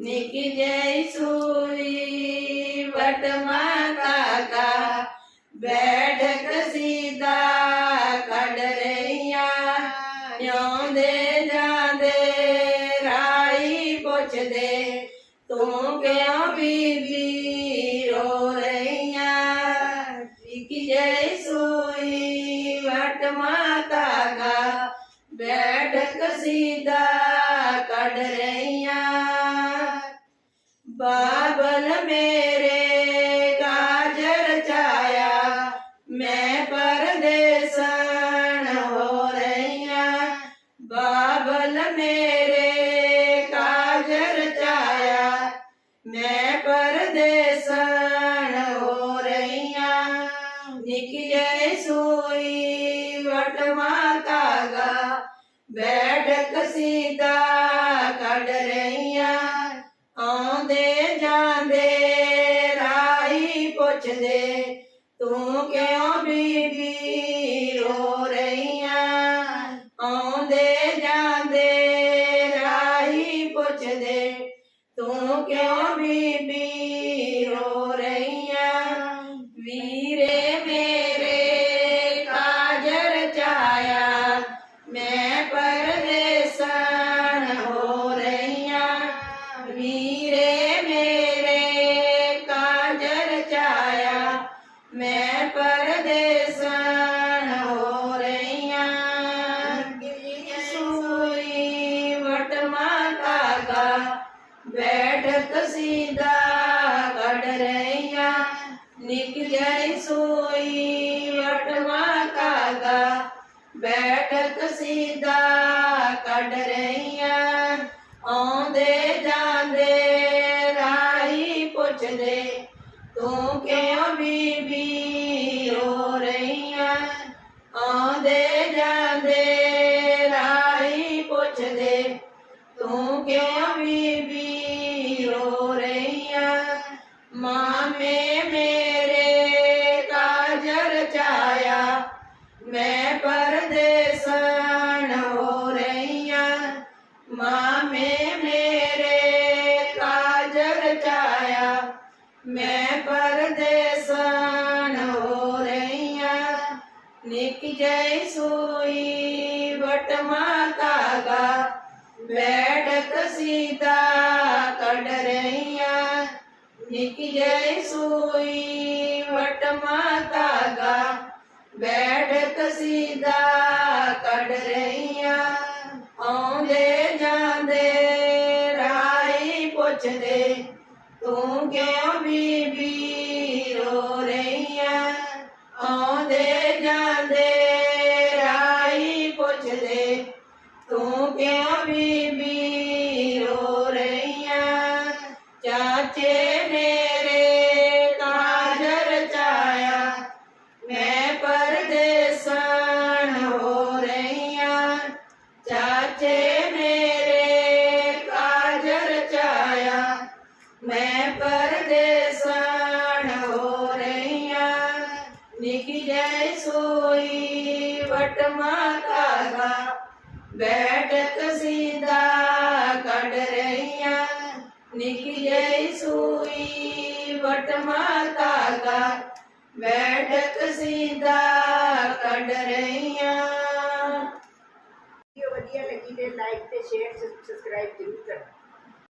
निक जय सूरी वट माता का बैठक सीधा कड रैया क्यों दे जादे, राई पुछ दे तू क्यों बीबी रो रैया। निक जय सूरी वट माता का बैठक सीधा कड रैया ਮੇਰੇ ਕਾਜਰ ਚਾਇਆ ਮੈਂ ਪਰਦੇਸਣ ਹੋ ਰਹੀਆਂ ਬਾਬਲ ਮੇਰੇ ਕਾਜਰ ਚਾਇਆ ਮੈਂ ਪਰਦੇਸਣ ਤੂੰ ਕਿਉਂ ਬੀਬੀ ਰੋ ਰਹੀਆਂ ਆਉਂਦੇ ਜਾਂਦੇ ਰਾਹੀ ਪੁੱਛਦੇ ਤੂੰ ਕਿਉਂ ਬੀਬੀ ਰੋ ਰਹੀਆਂ ਵੀਰੇ ਮੇਰੇ ਕਾਜਰ ਚਾਇਆ ਮੈਂ ਪਰਦੇਸਣ ਹੋ ਰਹੀਆਂ ਵੀਰੇ ਬੈਠਤ ਸੀਦਾ ਕੜ ਰਈਆ ਨਿਕ ਜਾਈ ਸੋਈ ਵਟਵਾ ਕਾਗਾ। ਬੈਠਤ ਸੀਦਾ ਕੜ ਰਈਆ ਆਉਂਦੇ ਜਾਂਦੇ ਰਾਹੀ ਪੁੱਛਦੇ, ਤੂੰ ਕਿਉਂ ਬੀਬੀ मैं परदेसन हो रैया, माँ में मेरे काजर मैं हो निक जय सोई बट माता का। बैठक सीता निक जय सोई बट माता का। बैठ ਸੀਦਾ ਕੱਢ ਰਹੀਆਂ, ਆਉਂਦੇ ਜਾਂਦੇ ਰਾਹੀ ਪੁੱਛਦੇ, ਤੂੰ ਕਿਉਂ ਬੀਬੀ ਰੋ ਰਹੀਆਂ? ਆਉਂਦੇ ਜਾਂਦੇ ਰਾਹੀ ਪੁੱਛਦੇ, ਤੂੰ ਕਿਉਂ ਬੀਬੀ ਰੋ ਰਹੀਆਂ? ਚਾਚੇ ਨੇ मैं परदेसन हो रैया निक जय सोई, वट माता का, बैठक सीधा कट रैया निक जय सोई, वट माता का, बैठक सीधा कट रैया। वीडियो बढ़िया लगी तो लाइक तो शेयर सब्सक्राइब ज़रूर करना